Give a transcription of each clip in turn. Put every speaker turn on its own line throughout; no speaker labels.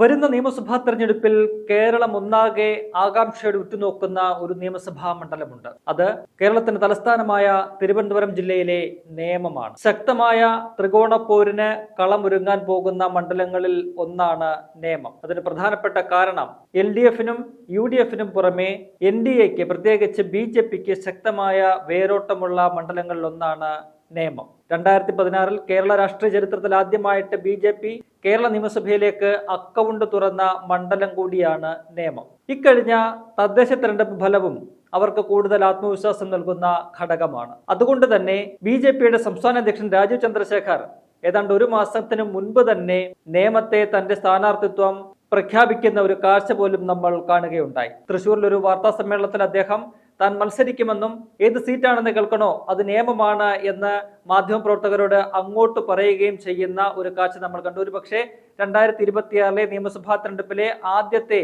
വരുന്ന നിയമസഭാ തെരഞ്ഞെടുപ്പിൽ കേരളം ഒന്നാകെ ആകാംക്ഷയോടെ ഉറ്റുനോക്കുന്ന ഒരു നിയമസഭാ മണ്ഡലമുണ്ട്. അത് കേരളത്തിന്റെ തലസ്ഥാനമായ തിരുവനന്തപുരം ജില്ലയിലെ നേമമാണ്. ശക്തമായ ത്രികോണ പോരിന് കളമൊരുങ്ങാൻ പോകുന്ന മണ്ഡലങ്ങളിൽ ഒന്നാണ് നേമം. അതിന് പ്രധാനപ്പെട്ട കാരണം എൽ ഡി എഫിനും യു ഡി എഫിനും പുറമെ എൻ ഡി എക്ക് പ്രത്യേകിച്ച് ബി ജെ പിക്ക് ശക്തമായ വേരോട്ടമുള്ള മണ്ഡലങ്ങളിൽ ഒന്നാണ് നേമം രണ്ടായിരത്തി പതിനാറിൽ കേരള രാഷ്ട്രീയ ചരിത്രത്തിൽ ആദ്യമായിട്ട് ബി ജെ പി കേരള നിയമസഭയിലേക്ക് അക്കൗണ്ട് തുറന്ന മണ്ഡലം കൂടിയാണ് നിയമം. ഇക്കഴിഞ്ഞ തദ്ദേശ തെരഞ്ഞെടുപ്പ് ഫലവും അവർക്ക് കൂടുതൽ ആത്മവിശ്വാസം നൽകുന്ന ഘടകമാണ്. അതുകൊണ്ട് തന്നെ ബി ജെ പിയുടെ സംസ്ഥാന അധ്യക്ഷൻ രാജീവ് ചന്ദ്രശേഖർ ഏതാണ്ട് ഒരു മാസത്തിന് മുൻപ് തന്നെ നിയമത്തെ തന്റെ സ്ഥാനാർത്ഥിത്വം പ്രഖ്യാപിക്കുന്ന ഒരു കാഴ്ച പോലും നമ്മൾ കാണുകയുണ്ടായി. തൃശൂരിൽ ഒരു വാർത്താ സമ്മേളനത്തിൽ അദ്ദേഹം താൻ മത്സരിക്കുമെന്നും ഏത് സീറ്റാണെന്ന് കേൾക്കണോ അത് നിയമമാണ് എന്ന് മാധ്യമപ്രവർത്തകരോട് അങ്ങോട്ട് പറയുകയും ചെയ്യുന്ന ഒരു കാഴ്ച നമ്മൾ കണ്ടു. ഒരു പക്ഷേ രണ്ടായിരത്തി ഇരുപത്തിയാറിലെ നിയമസഭാ തെരഞ്ഞെടുപ്പിലെ ആദ്യത്തെ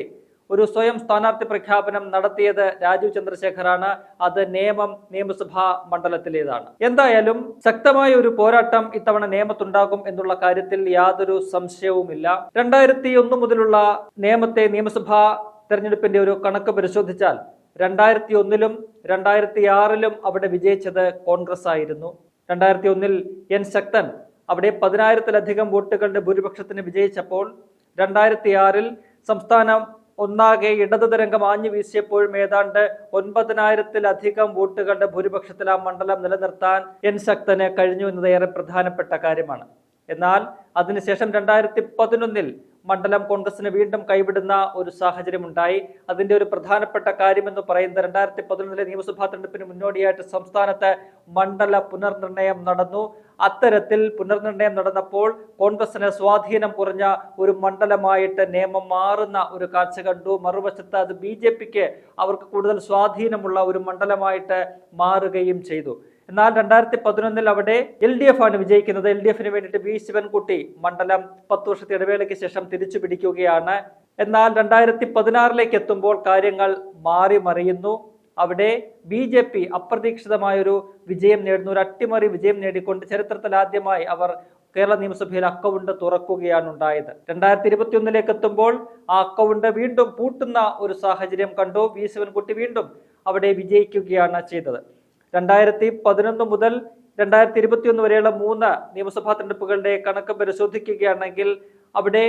ഒരു സ്വയം സ്ഥാനാർത്ഥി പ്രഖ്യാപനം നടത്തിയത് രാജീവ് ചന്ദ്രശേഖറാണ്. അത് നിയമം നിയമസഭാ മണ്ഡലത്തിലേതാണ്. എന്തായാലും ശക്തമായ ഒരു പോരാട്ടം ഇത്തവണ നിയമത്തുണ്ടാകും എന്നുള്ള കാര്യത്തിൽ യാതൊരു സംശയവുമില്ല. രണ്ടായിരത്തി ഒന്ന് മുതലുള്ള നിയമത്തെ നിയമസഭാ തെരഞ്ഞെടുപ്പിന്റെ ഒരു കണക്ക് പരിശോധിച്ചാൽ രണ്ടായിരത്തി ഒന്നിലും രണ്ടായിരത്തി ആറിലും അവിടെ വിജയിച്ചത് കോൺഗ്രസ് ആയിരുന്നു. രണ്ടായിരത്തി ഒന്നിൽ എൻ ശക്തൻ അവിടെ പതിനായിരത്തിലധികം വോട്ടുകളുടെ ഭൂരിപക്ഷത്തിന് വിജയിച്ചപ്പോൾ രണ്ടായിരത്തി ആറിൽ സംസ്ഥാനം ഒന്നാകെ ഇടതു തരംഗം ആഞ്ഞു വീശിയപ്പോഴും ഏതാണ്ട് ഒൻപതിനായിരത്തിലധികം വോട്ടുകളുടെ ഭൂരിപക്ഷത്തിൽ ആ മണ്ഡലം നിലനിർത്താൻ എൻ ശക്തന് കഴിഞ്ഞു എന്നത് ഏറെ പ്രധാനപ്പെട്ട കാര്യമാണ്. എന്നാൽ അതിനുശേഷം രണ്ടായിരത്തി പതിനൊന്നിൽ മണ്ഡലം കോൺഗ്രസിന് വീണ്ടും കൈവിടുന്ന ഒരു സാഹചര്യം ഉണ്ടായി അതിന്റെ ഒരു പ്രധാനപ്പെട്ട കാര്യമെന്ന് പറയുന്നത് രണ്ടായിരത്തി പതിനൊന്നിലെ നിയമസഭാ തെരഞ്ഞെടുപ്പിന് മുന്നോടിയായിട്ട് സംസ്ഥാനത്ത് മണ്ഡല പുനർനിർണയം നടന്നു. അത്തരത്തിൽ പുനർനിർണയം നടന്നപ്പോൾ കോൺഗ്രസിന് സ്വാധീനം കുറഞ്ഞ ഒരു മണ്ഡലമായിട്ട് നിയമം മാറുന്ന ഒരു കാഴ്ച കണ്ടു. മറുവശത്ത് അത് ബി അവർക്ക് കൂടുതൽ സ്വാധീനമുള്ള ഒരു മണ്ഡലമായിട്ട് മാറുകയും ചെയ്തു. എന്നാൽ രണ്ടായിരത്തി പതിനൊന്നിൽ അവിടെ എൽ ഡി എഫ് ആണ് വിജയിക്കുന്നത്. എൽ ഡി എഫിന് വേണ്ടിയിട്ട് വി ശിവൻകുട്ടി മണ്ഡലം പത്ത് വർഷത്തെ ഇടവേളയ്ക്ക് ശേഷം തിരിച്ചു പിടിക്കുകയാണ്. എന്നാൽ രണ്ടായിരത്തി പതിനാറിലേക്ക് എത്തുമ്പോൾ കാര്യങ്ങൾ മാറി മറിയുന്നു. അവിടെ ബി ജെ പി അപ്രതീക്ഷിതമായൊരു വിജയം നേടുന്നു. ഒരു അട്ടിമറി വിജയം നേടിക്കൊണ്ട് ചരിത്രത്തിൽ ആദ്യമായി അവർ കേരള നിയമസഭയിൽ അക്കൗണ്ട് തുറക്കുകയാണ് ഉണ്ടായത്. രണ്ടായിരത്തി ഇരുപത്തി ഒന്നിലേക്ക് എത്തുമ്പോൾ ആ അക്കൗണ്ട് വീണ്ടും പൂട്ടുന്ന ഒരു സാഹചര്യം കണ്ടു. വി ശിവൻകുട്ടി വീണ്ടും അവിടെ വിജയിക്കുകയാണ് ചെയ്തത്. രണ്ടായിരത്തി പതിനൊന്ന് മുതൽ രണ്ടായിരത്തി ഇരുപത്തിയൊന്ന് വരെയുള്ള മൂന്ന് നിയമസഭാ തെരഞ്ഞെടുപ്പുകളുടെ കണക്ക് പരിശോധിക്കുകയാണെങ്കിൽ അവിടെ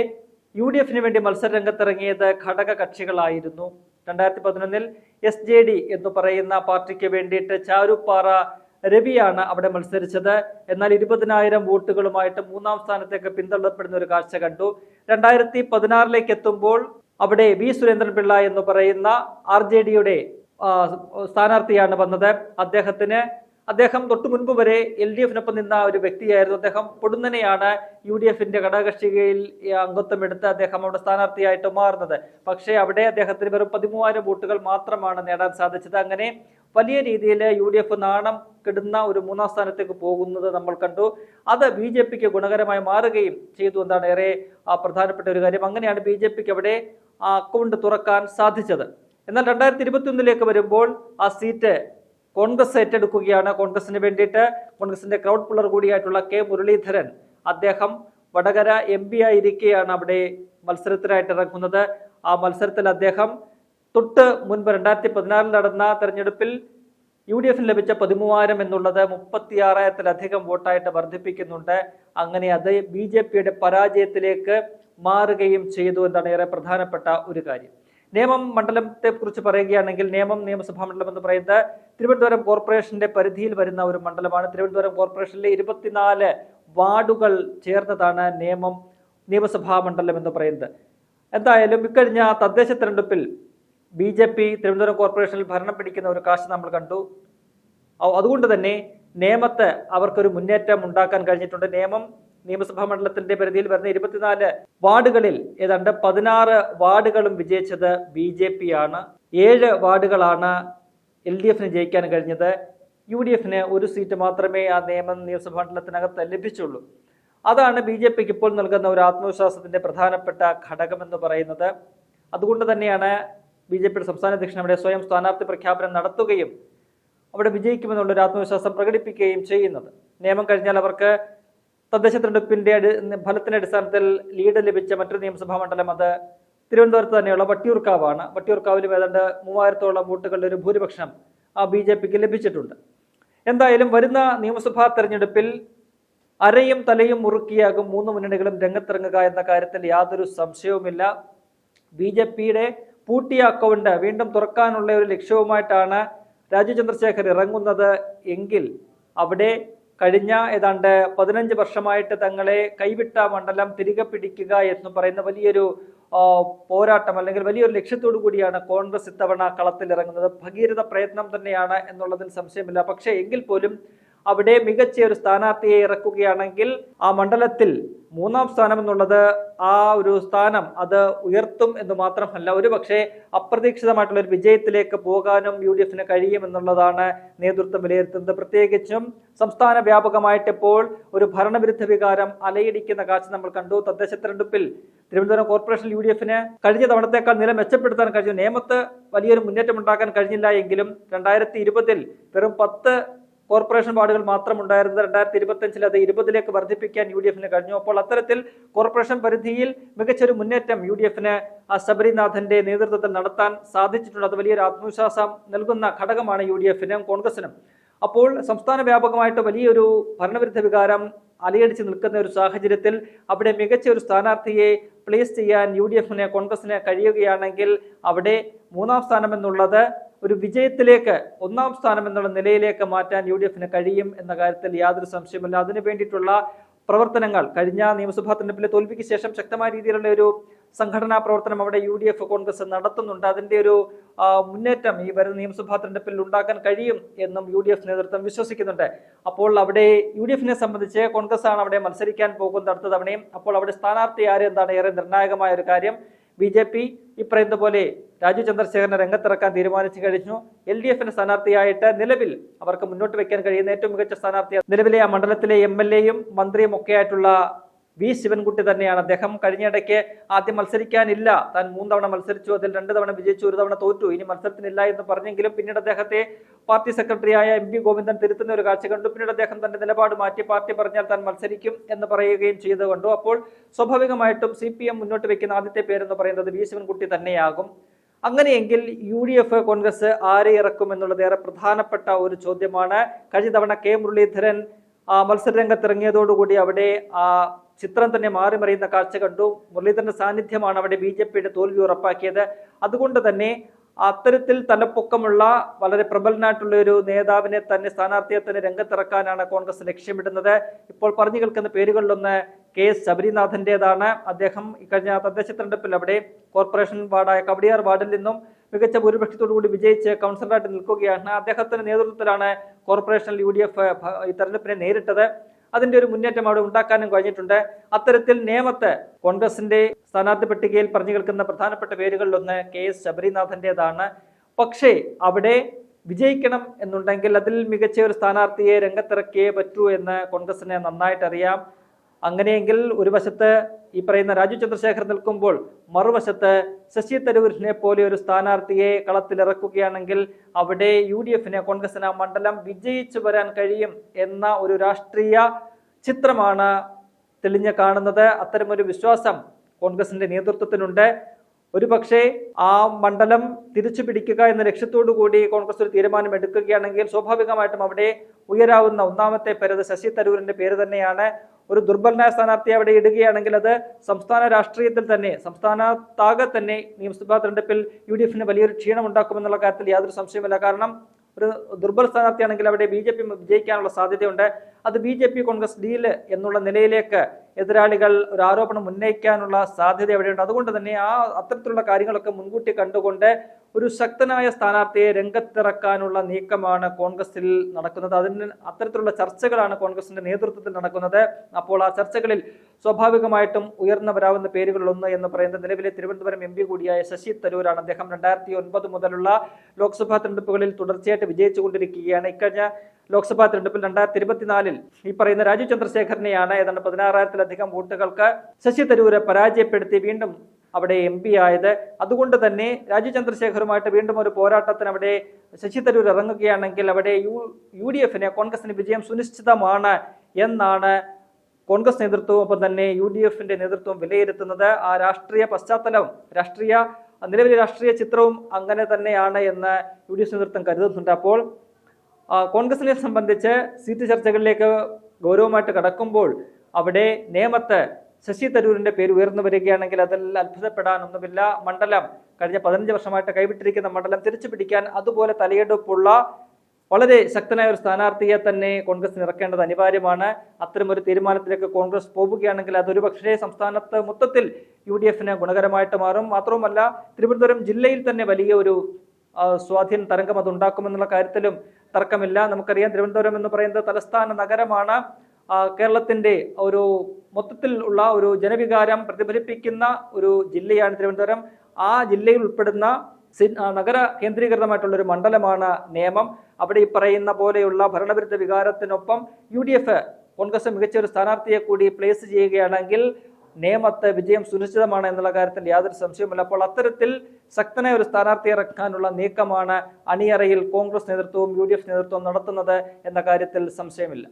യു ഡി എഫിന് വേണ്ടി മത്സര രംഗത്തിറങ്ങിയത് ഘടക കക്ഷികളായിരുന്നു രണ്ടായിരത്തി പതിനൊന്നിൽ എസ് ജെ ഡി എന്ന് പറയുന്ന പാർട്ടിക്ക് വേണ്ടിയിട്ട് ചാരുപ്പാറ രവിയാണ് അവിടെ മത്സരിച്ചത്. എന്നാൽ ഇരുപതിനായിരം വോട്ടുകളുമായിട്ട് മൂന്നാം സ്ഥാനത്തേക്ക് പിന്തള്ളപ്പെടുന്ന ഒരു കാഴ്ച കണ്ടു. രണ്ടായിരത്തി പതിനാറിലേക്ക് എത്തുമ്പോൾ അവിടെ വി സുരേന്ദ്രൻ പിള്ള എന്ന് പറയുന്ന ആർ ജെ ഡിയുടെ സ്ഥാനാർത്ഥിയാണ് വന്നത്. അദ്ദേഹത്തിന് അദ്ദേഹം തൊട്ടു മുൻപ് വരെ എൽ ഡി എഫിനൊപ്പം നിന്ന ഒരു വ്യക്തിയായിരുന്നു അദ്ദേഹം. പൊടുന്നനെയാണ് യു ഡി എഫിന്റെ ഘടകകക്ഷികയിൽ അംഗത്വം എടുത്ത് അദ്ദേഹം അവിടെ സ്ഥാനാർത്ഥിയായിട്ട് മാറുന്നത്. പക്ഷേ അവിടെ അദ്ദേഹത്തിന് വെറും പതിമൂവായിരം വോട്ടുകൾ മാത്രമാണ് നേടാൻ സാധിച്ചത്. അങ്ങനെ വലിയ രീതിയിൽ യു ഡി എഫ് നാണം കെടുന്ന ഒരു മൂന്നാം സ്ഥാനത്തേക്ക് പോകുന്നത് നമ്മൾ കണ്ടു. അത് ബി ജെ പിക്ക് ഗുണകരമായി മാറുകയും ചെയ്തു എന്നാണ് ഏറെ പ്രധാനപ്പെട്ട ഒരു കാര്യം. അങ്ങനെയാണ് ബി ജെ പിക്ക് അവിടെ അക്കൗണ്ട് തുറക്കാൻ സാധിച്ചത്. എന്നാൽ രണ്ടായിരത്തി ഇരുപത്തി ഒന്നിലേക്ക് വരുമ്പോൾ ആ സീറ്റ് കോൺഗ്രസ് ഏറ്റെടുക്കുകയാണ്. കോൺഗ്രസിന് വേണ്ടിയിട്ട് കോൺഗ്രസിന്റെ ക്രൗഡ് പുള്ളർ കൂടിയായിട്ടുള്ള കെ മുരളീധരൻ അദ്ദേഹം വടകര എം പി ആയിരിക്കെയാണ് അവിടെ മത്സരത്തിനായിട്ട് ഇറങ്ങുന്നത്. ആ മത്സരത്തിൽ അദ്ദേഹം തൊട്ട് മുൻപ് രണ്ടായിരത്തി പതിനാറിൽ നടന്ന തെരഞ്ഞെടുപ്പിൽ യു ഡി എഫിന് ലഭിച്ച പതിമൂവായിരം എന്നുള്ളത് മുപ്പത്തിയാറായിരത്തിലധികം വോട്ടായിട്ട് വർദ്ധിപ്പിക്കുന്നുണ്ട്. അങ്ങനെ അത് ബി ജെ പിയുടെ പരാജയത്തിലേക്ക് മാറുകയും ചെയ്തു എന്നാണ് ഏറെ പ്രധാനപ്പെട്ട ഒരു കാര്യം. നേമം മണ്ഡലത്തെ കുറിച്ച് പറയുകയാണെങ്കിൽ നിയമം നിയമസഭാ മണ്ഡലം എന്ന് പറയുന്നത് തിരുവനന്തപുരം കോർപ്പറേഷന്റെ പരിധിയിൽ വരുന്ന ഒരു മണ്ഡലമാണ്. തിരുവനന്തപുരം കോർപ്പറേഷനിലെ ഇരുപത്തിനാല് വാർഡുകൾ ചേർന്നതാണ് നിയമം നിയമസഭാ മണ്ഡലം എന്ന് പറയുന്നത്. എന്തായാലും ഇക്കഴിഞ്ഞ തദ്ദേശ തെരഞ്ഞെടുപ്പിൽ ബി ജെ പി തിരുവനന്തപുരം കോർപ്പറേഷനിൽ ഭരണം പിടിക്കുന്ന ഒരു കാഴ്ച നമ്മൾ കണ്ടു. അതുകൊണ്ട് തന്നെ നിയമത്തെ അവർക്കൊരു മുന്നേറ്റം ഉണ്ടാക്കാൻ കഴിഞ്ഞിട്ടുണ്ട്. നേമം നിയമസഭാ മണ്ഡലത്തിന്റെ പരിധിയിൽ വരുന്ന ഇരുപത്തിനാല് വാർഡുകളിൽ ഏതാണ്ട് പതിനാറ് വാർഡുകളും വിജയിച്ചത് ബി ജെ പി ആണ് ഏഴ് വാർഡുകളാണ് എൽ ഡി എഫിന് ജയിക്കാൻ കഴിഞ്ഞത്. യു ഡി എഫിന് ഒരു സീറ്റ് മാത്രമേ ആ നിയമ നിയമസഭാ മണ്ഡലത്തിനകത്ത് ലഭിച്ചുള്ളൂ. അതാണ് ബി ജെ പിക്ക് ഇപ്പോൾ നൽകുന്ന ഒരു ആത്മവിശ്വാസത്തിന്റെ പ്രധാനപ്പെട്ട ഘടകമെന്ന് പറയുന്നത്. അതുകൊണ്ട് തന്നെയാണ് ബി ജെ പിയുടെ സംസ്ഥാന അധ്യക്ഷൻ അവിടെ സ്വയം സ്ഥാനാർത്ഥി പ്രഖ്യാപനം നടത്തുകയും അവിടെ വിജയിക്കുമെന്നുള്ള ഒരു ആത്മവിശ്വാസം പ്രകടിപ്പിക്കുകയും ചെയ്യുന്നത്. നിയമം കഴിഞ്ഞാൽ അവർക്ക് തദ്ദേശ തെരഞ്ഞെടുപ്പിന്റെ ഫലത്തിന്റെ അടിസ്ഥാനത്തിൽ ലീഡ് ലഭിച്ച മറ്റൊരു നിയമസഭാ മണ്ഡലം അത് തിരുവനന്തപുരത്ത് തന്നെയുള്ള വട്ടിയൂർക്കാവാണ്. വട്ടിയൂർക്കാവിലും ഏതാണ്ട് മൂവായിരത്തോളം വോട്ടുകളുടെ ഒരു ഭൂരിപക്ഷം ആ ബി ജെ പിക്ക് ലഭിച്ചിട്ടുണ്ട്. എന്തായാലും വരുന്ന നിയമസഭാ തെരഞ്ഞെടുപ്പിൽ അരയും തലയും മുറുക്കിയാകും മൂന്ന് മുന്നണികളും രംഗത്തിറങ്ങുക എന്ന കാര്യത്തിൽ യാതൊരു സംശയവുമില്ല. ബി ജെ പിയുടെ പൂട്ടിയ അക്കൗണ്ട് വീണ്ടും തുറക്കാനുള്ള ഒരു ലക്ഷ്യവുമായിട്ടാണ് രാജീവ് ചന്ദ്രശേഖർ ഇറങ്ങുന്നത് എങ്കിൽ അവിടെ കഴിഞ്ഞ ഏതാണ്ട് പതിനഞ്ച് വർഷമായിട്ട് തങ്ങളെ കൈവിട്ട മണ്ഡലം തിരികെ പിടിക്കുക എന്ന് പറയുന്ന വലിയൊരു പോരാട്ടം അല്ലെങ്കിൽ വലിയൊരു ലക്ഷ്യത്തോടു കൂടിയാണ് കോൺഗ്രസ് ഇത്തവണ കളത്തിലിറങ്ങുന്നത്. ഭഗീരഥ പ്രയത്നം തന്നെയാണ് എന്നുള്ളതിൽ സംശയമില്ല. പക്ഷേ എങ്കിൽ പോലും അവിടെ മികച്ച ഒരു സ്ഥാനാർത്ഥിയെ ഇറക്കുകയാണെങ്കിൽ ആ മണ്ഡലത്തിൽ മൂന്നാം സ്ഥാനം എന്നുള്ളത് ആ ഒരു സ്ഥാനം അത് ഉയർത്തും എന്ന് മാത്രമല്ല ഒരു പക്ഷേ അപ്രതീക്ഷിതമായിട്ടുള്ള ഒരു വിജയത്തിലേക്ക് പോകാനും യു ഡി എഫിന് കഴിയുമെന്നുള്ളതാണ് നേതൃത്വം വിലയിരുത്തുന്നത്. പ്രത്യേകിച്ചും സംസ്ഥാന വ്യാപകമായിട്ട് ഇപ്പോൾ ഒരു ഭരണവിരുദ്ധ വികാരം അലയിടിക്കുന്ന കാഴ്ച നമ്മൾ കണ്ടു. തദ്ദേശ തെരഞ്ഞെടുപ്പിൽ തിരുവനന്തപുരം കോർപ്പറേഷൻ യു ഡി എഫിന് കഴിഞ്ഞ തവണത്തേക്കാൾ നില മെച്ചപ്പെടുത്താൻ കഴിഞ്ഞു. നേമത്ത് വലിയൊരു മുന്നേറ്റം ഉണ്ടാക്കാൻ കഴിഞ്ഞില്ല എങ്കിലും രണ്ടായിരത്തി ഇരുപതിൽ വെറും പത്ത് കോർപ്പറേഷൻ വാർഡുകൾ മാത്രം ഉണ്ടായിരുന്നത് രണ്ടായിരത്തി ഇരുപത്തഞ്ചിൽ അത് ഇരുപതിലേക്ക് വർദ്ധിപ്പിക്കാൻ യു ഡി എഫിന് കഴിഞ്ഞു. അപ്പോൾ അത്തരത്തിൽ കോർപ്പറേഷൻ പരിധിയിൽ മികച്ചൊരു മുന്നേറ്റം യു ഡി എഫിന് ശബരിനാഥന്റെ നേതൃത്വത്തിൽ നടത്താൻ സാധിച്ചിട്ടുണ്ട്. അത് വലിയൊരു ആത്മവിശ്വാസം നൽകുന്ന ഘടകമാണ് യു ഡി എഫിനും കോൺഗ്രസിനും. അപ്പോൾ സംസ്ഥാന വ്യാപകമായിട്ട് വലിയൊരു ഭരണവിരുദ്ധ വികാരം അലയടിച്ച് നിൽക്കുന്ന ഒരു സാഹചര്യത്തിൽ അവിടെ മികച്ച ഒരു സ്ഥാനാർത്ഥിയെ പ്ലേസ് ചെയ്യാൻ യു ഡി എഫിന് കോൺഗ്രസിന് കഴിയുകയാണെങ്കിൽ അവിടെ മൂന്നാം സ്ഥാനം എന്നുള്ളത് ഒരു വിജയത്തിലേക്ക് ഒന്നാം സ്ഥാനം എന്നുള്ള നിലയിലേക്ക് മാറ്റാൻ യു ഡി എഫിന് കഴിയും എന്ന കാര്യത്തിൽ യാതൊരു സംശയമില്ല അതിനു വേണ്ടിയിട്ടുള്ള പ്രവർത്തനങ്ങൾ കഴിഞ്ഞ നിയമസഭാ തെരഞ്ഞെടുപ്പിലെ തോൽവിക്ക് ശേഷം ശക്തമായ രീതിയിലുള്ള ഒരു സംഘടനാ പ്രവർത്തനം അവിടെ യു ഡി എഫ് കോൺഗ്രസ് നടത്തുന്നുണ്ട്. അതിന്റെ ഒരു മുന്നേറ്റം ഈ വരുന്ന നിയമസഭാ തെരഞ്ഞെടുപ്പിൽ ഉണ്ടാക്കാൻ കഴിയും എന്നും യു ഡി എഫ് നേതൃത്വം വിശ്വസിക്കുന്നുണ്ട്. അപ്പോൾ അവിടെ യു ഡി എഫിനെ സംബന്ധിച്ച് കോൺഗ്രസ് ആണ് അവിടെ മത്സരിക്കാൻ പോകുന്നത് അടുത്ത തവണയും. അപ്പോൾ അവിടെ സ്ഥാനാർത്ഥി ആര് എന്താണ്? ഏറെ നിർണായകമായ ഒരു കാര്യം. ബി ജെ പി ഈ പറയുന്ന പോലെ രാജു ചന്ദ്രശേഖരനെ രംഗത്തിറക്കാൻ തീരുമാനിച്ചു കഴിഞ്ഞു. എൽ ഡി എഫിന്റെ സ്ഥാനാർത്ഥിയായിട്ട് നിലവിൽ അവർക്ക് മുന്നോട്ട് വെക്കാൻ കഴിയുന്ന ഏറ്റവും മികച്ച സ്ഥാനാർത്ഥി നിലവിലെ ആ മണ്ഡലത്തിലെ എം എൽ എയും മന്ത്രിയും ഒക്കെ ആയിട്ടുള്ള വി ശിവൻകുട്ടി തന്നെയാണ്. അദ്ദേഹം കഴിഞ്ഞിടയ്ക്ക് ആദ്യം മത്സരിക്കാനില്ല. താൻ മൂന്ന് തവണ മത്സരിച്ചു. അതിൽ രണ്ട് തവണ വിജയിച്ചു ഒരു തവണ തോറ്റു. ഇനി മത്സരത്തിനില്ല എന്ന് പറഞ്ഞെങ്കിലും പിന്നീട് അദ്ദേഹത്തെ പാർട്ടി സെക്രട്ടറിയായ എം പി ഗോവിന്ദൻ തിരുത്തുന്ന ഒരു കാഴ്ച കണ്ടു. പിന്നീട് അദ്ദേഹം തന്റെ നിലപാട് മാറ്റി പാർട്ടി പറഞ്ഞാൽ താൻ മത്സരിക്കും എന്ന് പറയുകയും ചെയ്തു കണ്ടു. അപ്പോൾ സ്വാഭാവികമായിട്ടും സി പി എം മുന്നോട്ട് വെക്കുന്ന ആദ്യത്തെ പേരെന്ന് പറയുന്നത് വി ശിവൻകുട്ടി തന്നെയാകും. അങ്ങനെയെങ്കിൽ യു ഡി എഫ് കോൺഗ്രസ് ആരെ ഇറക്കും എന്നുള്ളത് ഏറെ പ്രധാനപ്പെട്ട ഒരു ചോദ്യമാണ്. കഴിഞ്ഞ തവണ കെ മുരളീധരൻ മത്സര മത്സരരംഗത്തിറങ്ങിയതോടുകൂടി അവിടെ ചിത്രം തന്നെ മാറി മറിയുന്ന കാഴ്ച കണ്ടു. മുരളീധരന്റെ സാന്നിധ്യമാണ് അവിടെ ബി ജെ പിയുടെ തോൽവി ഉറപ്പാക്കിയത്. അതുകൊണ്ട് തന്നെ അത്തരത്തിൽ തലപ്പൊക്കമുള്ള വളരെ പ്രബലനായിട്ടുള്ള ഒരു നേതാവിനെ തന്നെ സ്ഥാനാർത്ഥിയെ തന്നെ രംഗത്തിറക്കാനാണ് കോൺഗ്രസ് ലക്ഷ്യമിടുന്നത്. ഇപ്പോൾ പറഞ്ഞു കേൾക്കുന്ന പേരുകളിലൊന്ന് കെ എസ് ശബരിനാഥന്റേതാണ്. അദ്ദേഹം ഇക്കഴിഞ്ഞ തദ്ദേശ തെരഞ്ഞെടുപ്പിൽ അവിടെ കോർപ്പറേഷൻ വാർഡായ കവടിയാർ വാർഡിൽ നിന്നും മികച്ച ഭൂരിപക്ഷത്തോടുകൂടി വിജയിച്ച് കൗൺസിലറായിട്ട് നിൽക്കുകയാണ്. അദ്ദേഹത്തിന്റെ നേതൃത്വത്തിലാണ് കോർപ്പറേഷനിൽ യു ഡി എഫ് ഈ തെരഞ്ഞെടുപ്പിനെ നേരിട്ടത്. അതിന്റെ ഒരു മുന്നേറ്റം അവിടെ ഉണ്ടാക്കാനും കഴിഞ്ഞിട്ടുണ്ട്. അത്തരത്തിൽ നേമത്ത് കോൺഗ്രസിന്റെ സ്ഥാനാർത്ഥി പട്ടികയിൽ പറഞ്ഞു കേൾക്കുന്ന പ്രധാനപ്പെട്ട പേരുകളിലൊന്ന് കെ എസ് ശബരിനാഥന്റേതാണ്. പക്ഷേ അവിടെ വിജയിക്കണം എന്നുണ്ടെങ്കിൽ അതിൽ മികച്ച ഒരു സ്ഥാനാർത്ഥിയെ രംഗത്തിറക്കിയേ പറ്റൂ എന്ന് കോൺഗ്രസിന് നന്നായിട്ട് അറിയാം അങ്ങനെയെങ്കിൽ ഒരു വശത്ത് ഈ പറയുന്ന രാജു ചന്ദ്രശേഖർ നിൽക്കുമ്പോൾ മറുവശത്ത് ശശി തരൂരിനെ പോലെ ഒരു സ്ഥാനാർത്ഥിയെ കളത്തിലിറക്കുകയാണെങ്കിൽ അവിടെ യു ഡി എഫിന് കോൺഗ്രസിന് മണ്ഡലം വിജയിച്ചു വരാൻ കഴിയും എന്ന ഒരു രാഷ്ട്രീയ ചിത്രമാണ് തെളിഞ്ഞ് കാണുന്നത്. അത്തരമൊരു വിശ്വാസം കോൺഗ്രസിന്റെ നേതൃത്വത്തിനുണ്ട്. ഒരു പക്ഷേ ആ മണ്ഡലം തിരിച്ചു പിടിക്കുക എന്ന ലക്ഷ്യത്തോടു കൂടി കോൺഗ്രസ് ഒരു തീരുമാനം എടുക്കുകയാണെങ്കിൽ സ്വാഭാവികമായിട്ടും അവിടെ ഉയരാവുന്ന ഒന്നാമത്തെ പേരത് ശശി തരൂരിന്റെ പേര് തന്നെയാണ്. ഒരു ദുർബലനായ സ്ഥാനാർത്ഥിയെ അവിടെ ഇടുകയാണെങ്കിൽ അത് സംസ്ഥാന രാഷ്ട്രീയത്തിൽ തന്നെ സംസ്ഥാനത്താകെ തന്നെ നിയമസഭാ തെരഞ്ഞെടുപ്പിൽ യു ഡി എഫിന് വലിയൊരു ക്ഷീണം ഉണ്ടാക്കുമെന്നുള്ള കാര്യത്തിൽ യാതൊരു സംശയമില്ല കാരണം ഒരു ദുർബല സ്ഥാനാർത്ഥിയാണെങ്കിൽ അവിടെ ബി ജെ പി വിജയിക്കാനുള്ള സാധ്യതയുണ്ട്. അത് B J P Congress deal എന്നുള്ള നിലയിലേക്ക് എതിരാളികൾ ഒരു ആരോപണം ഉന്നയിക്കാനുള്ള സാധ്യത എവിടെയുണ്ട് അതുകൊണ്ട് തന്നെ ആ അത്തരത്തിലുള്ള കാര്യങ്ങളൊക്കെ മുൻകൂട്ടി കണ്ടുകൊണ്ട് ഒരു ശക്തനായ സ്ഥാനാർത്ഥിയെ രംഗത്തിറക്കാനുള്ള നീക്കമാണ് കോൺഗ്രസിൽ നടക്കുന്നത്. അതിന് അത്തരത്തിലുള്ള ചർച്ചകളാണ് കോൺഗ്രസിന്റെ നേതൃത്വത്തിൽ നടക്കുന്നത്. അപ്പോൾ ആ ചർച്ചകളിൽ സ്വാഭാവികമായിട്ടും ഉയർന്നു വരാവുന്ന പേരുകളിലൊന്ന് എന്ന് പറയുന്നത് നിലവിലെ തിരുവനന്തപുരം എം പി കൂടിയായ ശശി തരൂരാണ്. അദ്ദേഹം രണ്ടായിരത്തി ഒൻപത് മുതലുള്ള ലോക്സഭാ തെരഞ്ഞെടുപ്പുകളിൽ തുടർച്ചയായിട്ട് വിജയിച്ചുകൊണ്ടിരിക്കുകയാണ്. ഇക്കഴിഞ്ഞ ലോക്സഭാ തെരഞ്ഞെടുപ്പിൽ രണ്ടായിരത്തി ഇരുപത്തിനാലിൽ ഈ പറയുന്ന രാജീവ് ചന്ദ്രശേഖരനെയാണ് ഏതാണ്ട് പതിനാറായിരത്തിലധികം വോട്ടുകൾക്ക് ശശി തരൂരെ പരാജയപ്പെടുത്തി. വീണ്ടും അവിടെ എം പി ആയത്. അതുകൊണ്ട് തന്നെ രാജു ചന്ദ്രശേഖറുമായിട്ട് വീണ്ടും ഒരു പോരാട്ടത്തിന് അവിടെ ശശി തരൂർ ഇറങ്ങുകയാണെങ്കിൽ അവിടെ യു യു ഡി എഫിന് കോൺഗ്രസിന് വിജയം സുനിശ്ചിതമാണ് എന്നാണ് കോൺഗ്രസ് നേതൃത്വവും ഒപ്പം തന്നെ യു ഡി എഫിന്റെ നേതൃത്വം വിലയിരുത്തുന്നത്. ആ രാഷ്ട്രീയ പശ്ചാത്തലവും രാഷ്ട്രീയ നിലവിലെ രാഷ്ട്രീയ ചിത്രവും അങ്ങനെ തന്നെയാണ് എന്ന് യു ഡി എഫ് നേതൃത്വം കരുതുന്നുണ്ട്. അപ്പോൾ കോൺഗ്രസിനെ സംബന്ധിച്ച് സീറ്റ് ചർച്ചകളിലേക്ക് ഗൗരവമായിട്ട് കടക്കുമ്പോൾ അവിടെ നേമത്ത് ശശി തരൂരിന്റെ പേര് ഉയർന്നു വരികയാണെങ്കിൽ അതിൽ അത്ഭുതപ്പെടാനൊന്നുമില്ല. മണ്ഡലം കഴിഞ്ഞ പതിനഞ്ച് വർഷമായിട്ട് കൈവിട്ടിരിക്കുന്ന മണ്ഡലം തിരിച്ചു പിടിക്കാൻ അതുപോലെ തലയെടുപ്പുള്ള വളരെ ശക്തനായ ഒരു സ്ഥാനാർത്ഥിയെ തന്നെ കോൺഗ്രസ് ഇറക്കേണ്ടത് അനിവാര്യമാണ്. അത്തരമൊരു തീരുമാനത്തിലേക്ക് കോൺഗ്രസ് പോവുകയാണെങ്കിൽ അതൊരു പക്ഷേ സംസ്ഥാനത്ത് മൊത്തത്തിൽ യു ഡി എഫിന് ഗുണകരമായിട്ട് മാറും. മാത്രവുമല്ല തിരുവനന്തപുരം ജില്ലയിൽ തന്നെ വലിയ ഒരു സ്വാധീന തരംഗം അത് ഉണ്ടാക്കുമെന്നുള്ള കാര്യത്തിലും തർക്കമില്ല. നമുക്കറിയാം തിരുവനന്തപുരം എന്ന് പറയുന്നത് തലസ്ഥാന നഗരമാണ്. ആ, കേരളത്തിന്റെ ഒരു മൊത്തത്തിൽ ഉള്ള ഒരു ജനവികാരം പ്രതിഫലിപ്പിക്കുന്ന ഒരു ജില്ലയാണ് തിരുവനന്തപുരം. ആ ജില്ലയിൽ ഉൾപ്പെടുന്ന നഗര കേന്ദ്രീകൃതമായിട്ടുള്ള ഒരു മണ്ഡലമാണ് നിയമം അവിടെ ഈ പറയുന്ന പോലെയുള്ള ഭരണവിരുദ്ധ വികാരത്തിനൊപ്പം യു ഡി എഫ് കോൺഗ്രസ് മികച്ച ഒരു സ്ഥാനാർത്ഥിയെ കൂടി പ്ലേസ് ചെയ്യുകയാണെങ്കിൽ നേമത്തെ വിജയം സുനിശ്ചിതമാണ് എന്നുള്ള കാര്യത്തിൽ യാതൊരു സംശയവുമില്ല. അപ്പോൾ അത്തരത്തിൽ ശക്തനായ ഒരു സ്ഥാനാർത്ഥി ഇറക്കാനുള്ള നീക്കമാണ് അണിയറയിൽ കോൺഗ്രസ് നേതൃത്വവും യു നേതൃത്വവും നടത്തുന്നത് എന്ന കാര്യത്തിൽ സംശയമില്ല.